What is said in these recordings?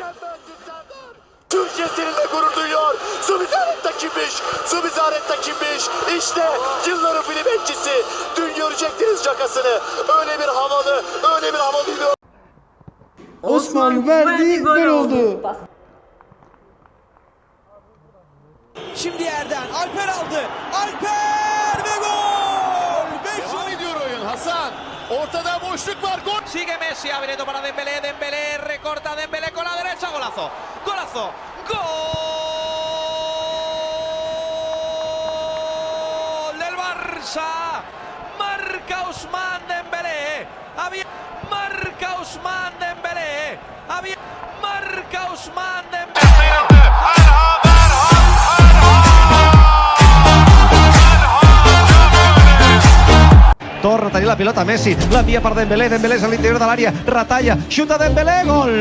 Mükemmelsizlerdir. Türkiye seninle gurur duyuyor. Subizaret'te kimmiş? Subizaret'te kimmiş? İşte yılların film. Dün görecektiniz cakasını. Öyle bir havalı, öyle bir havalıydı. Osman, Osman verdi, gol oldu. Şimdi yerden Alper aldı. Alper ve gol! Beş Devam ediyor oyun Hasan. Ortada boşluk var. Gol. Sigue Messi abriendo para Dembélé. Dembélé recorta Dembélé. Golazo, golazo, gol del Barça, marca Ousmane Dembélé, había marca Ousmane Dembélé, había marca Ousmane Dembélé. Torra tenia la pilota Messi, l'envia per Dembélé, Dembélé és a l'interior de l'àrea, retalla, xuta Dembélé, gol!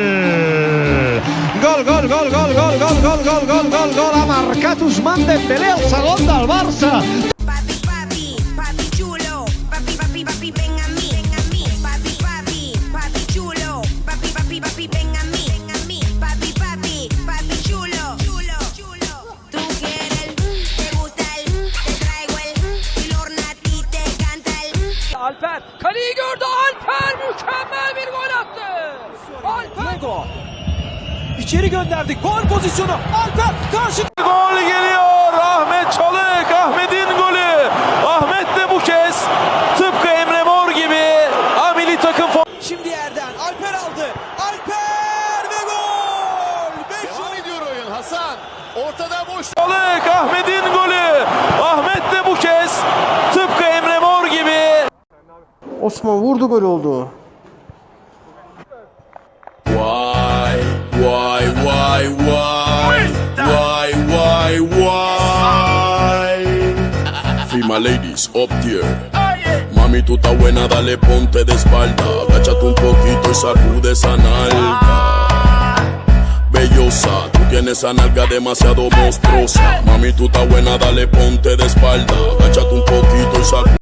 Gol, gol, gol, gol, gol, gol, gol, gol, gol, gol, gol, ha marcat Ousmane Dembélé, el segon del Barça. Alper kaleyi gördü Alper mükemmel bir gol attı. Alper Diego. İçeri gönderdi. Gol pozisyonu. Alper karşı Gol geliyor. Ahmet Çalık. Ahmet'in golü. Ahmet de bu kez tıpkı Emre Mor gibi amili takım Şimdi yerden Alper aldı. Alper ve gol. Beş Devam ediyor oyun Hasan. Ortada boşluk. Çalık. Ahmet'in golü. Osman vurdu gol oldu. Why, why, why, why, why, why, why? My ladies up there. Mami, tú estás buena, dale ponte de espalda. Agáchate un poquito y sacude esa nalga. Bellosa, tú tienes esa nalga demasiado monstruosa. Mami, tú estás buena, dale ponte de espalda. Agáchate un poquito y sacude.